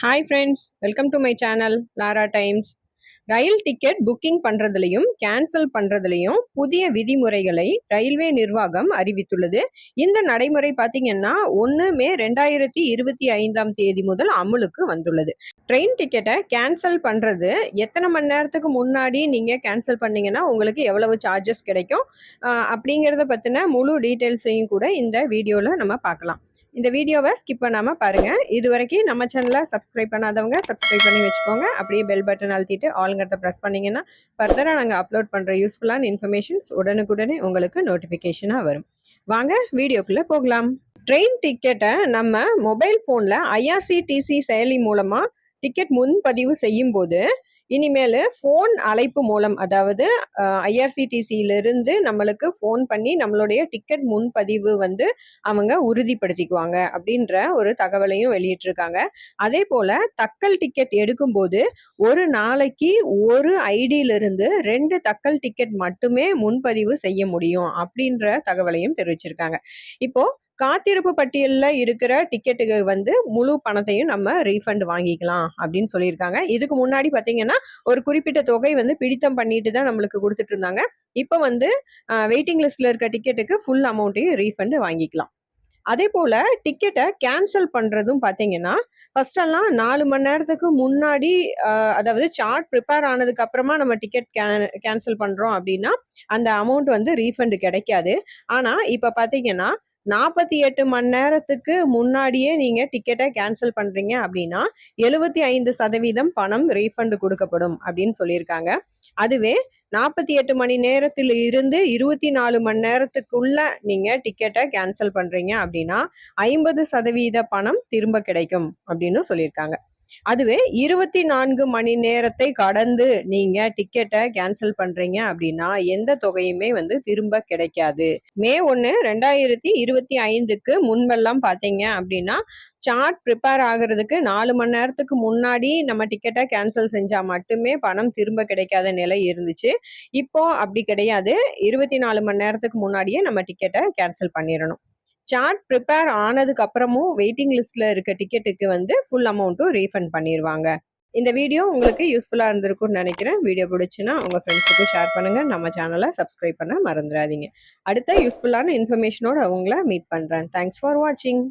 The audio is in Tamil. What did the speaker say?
Hi friends welcome to my channel Lara Times rail ticket booking பண்ணுறதுலையும் cancel பண்ணுறதுலையும் புதிய விதிமுறைகளை ரயில்வே நிர்வாகம் அறிவித்துள்ளது. இந்த நடைமுறை பார்த்தீங்கன்னா ஒன்று மே ரெண்டாயிரத்தி இருபத்தி ஐந்தாம் தேதி முதல் அமுலுக்கு வந்துள்ளது. ட்ரெயின் டிக்கெட்டை கேன்சல் பண்ணுறது எத்தனை மணி நேரத்துக்கு முன்னாடி நீங்கள் கேன்சல் பண்ணீங்கன்னா உங்களுக்கு எவ்வளவு சார்ஜஸ் கிடைக்கும்? அப்படிங்கிறத பற்றின முழு டீட்டெயில்ஸையும் கூட இந்த வீடியோவில் நம்ம பார்க்கலாம். இந்த வீடியோவை ஸ்கிப் பண்ணாமல் பாருங்கள் இது வரைக்கும் நம்ம சேனலை சப்ஸ்கிரைப் பண்ணாதவங்க சப்ஸ்கிரைப் பண்ணி வச்சுக்கோங்க. அப்படியே பெல் பட்டன் அழுத்திட்டு ஆளுங்கிறத ப்ரெஸ் பண்ணிங்கன்னா ஃபர்தராக நாங்கள் அப்லோட் பண்ணுற யூஸ்ஃபுல்லான இன்ஃபர்மேஷன்ஸ் உடனுக்குடனே உங்களுக்கு நோட்டிஃபிகேஷனாக வரும். வாங்க வீடியோக்குள்ளே போகலாம். ட்ரெயின் டிக்கெட்டை நம்ம மொபைல் ஃபோனில் ஐஆர்சிடிசி செயலி மூலமாக டிக்கெட் முன்பதிவு செய்யும்போது இனிமேல் ஃபோன் அழைப்பு மூலம் அதாவது ஐஆர்சிடிசியிலிருந்து நம்மளுக்கு ஃபோன் பண்ணி நம்மளுடைய டிக்கெட் முன்பதிவு வந்து அவங்க உறுதிப்படுத்திக்குவாங்க அப்படின்ற ஒரு தகவலையும் வெளியிட்டிருக்காங்க. அதே போல் தக்கல் டிக்கெட் எடுக்கும்போது ஒரு நாளைக்கு ஒரு ஐடியிலிருந்து ரெண்டு தக்கல் டிக்கெட் மட்டுமே முன்பதிவு செய்ய முடியும் அப்படின்ற தகவலையும் தெரிவிச்சிருக்காங்க. இப்போ காத்திருப்பு பட்டியலில் இருக்கிற டிக்கெட்டுக்கு வந்து முழு பணத்தையும் நம்ம ரீஃபண்ட் வாங்கிக்கலாம் அப்படின்னு சொல்லியிருக்காங்க. இதுக்கு முன்னாடி பார்த்தீங்கன்னா ஒரு குறிப்பிட்ட தொகை வந்து பிடித்தம் பண்ணிட்டு தான் நம்மளுக்கு கொடுத்துட்டு இருந்தாங்க. இப்போ வந்து வெயிட்டிங் லிஸ்ட்ல இருக்க டிக்கெட்டுக்கு ஃபுல் அமௌண்ட்டையும் ரீஃபண்ட் வாங்கிக்கலாம். அதே போல் டிக்கெட்டை கேன்சல் பண்ணுறதும் பார்த்தீங்கன்னா ஃபர்ஸ்டெல்லாம் நாலு மணி நேரத்துக்கு முன்னாடி அதாவது சார்ட் ப்ரிப்பேர் ஆனதுக்கு அப்புறமா நம்ம டிக்கெட் கேன் கேன்சல் பண்ணுறோம் அப்படின்னா அந்த அமௌண்ட் வந்து ரீஃபண்டு கிடைக்காது. ஆனால் இப்போ பார்த்தீங்கன்னா நாற்பத்தி எட்டு மணி நேரத்துக்கு முன்னாடியே நீங்கள் டிக்கெட்டை கேன்சல் பண்ணுறீங்க அப்படின்னா எழுபத்தி ஐந்து சதவீதம் பணம் ரீஃபண்ட் கொடுக்கப்படும் அப்படின்னு சொல்லியிருக்காங்க. அதுவே நாற்பத்தி எட்டு மணி நேரத்தில் இருந்து இருபத்தி நாலு மணி நேரத்துக்குள்ள நீங்கள் டிக்கெட்டை கேன்சல் பண்ணுறீங்க அப்படின்னா ஐம்பது சதவீத பணம் திரும்ப கிடைக்கும் அப்படின்னு சொல்லியிருக்காங்க. அதுவே இருபத்தி நான்கு மணி நேரத்தை கடந்து நீங்க டிக்கெட்டை கேன்சல் பண்றீங்க அப்படின்னா எந்த தொகையுமே வந்து திரும்ப கிடைக்காது. மே ஒன்று ரெண்டாயிரத்தி இருபத்தி ஐந்துக்கு முன்பெல்லாம் பார்த்தீங்க அப்படின்னா சார்ட் ப்ரிப்பேர் ஆகிறதுக்கு நாலு மணி நேரத்துக்கு முன்னாடி நம்ம டிக்கெட்டை கேன்சல் செஞ்சால் மட்டுமே பணம் திரும்ப கிடைக்காத நிலை இருந்துச்சு. இப்போ அப்படி கிடையாது. இருபத்தி நாலு மணி நேரத்துக்கு முன்னாடியே நம்ம டிக்கெட்டை கேன்சல் பண்ணிடணும். சார்ட் ப்ரிப்பேர் ஆனதுக்கு அப்புறமும் வெயிட்டிங் லிஸ்ட்ல இருக்க டிக்கெட்டுக்கு வந்து ஃபுல் அமௌண்ட்டும் ரீஃபண்ட் பண்ணிடுவாங்க இந்த வீடியோ உங்களுக்கு யூஸ்ஃபுல்லாக இருந்திருக்கும்னு நினைக்கிறேன். வீடியோ பிடிச்சுன்னா உங்கள் ஃப்ரெண்ட்ஸுக்கும் ஷேர் பண்ணுங்கள் நம்ம சேனலை சப்ஸ்கிரைப் பண்ண மறந்துடாதீங்க. அடுத்த யூஸ்ஃபுல்லான இன்ஃபர்மேஷனோட அவங்கள மீட் பண்ணுறேன் தேங்க்ஸ் ஃபார் வாட்சிங்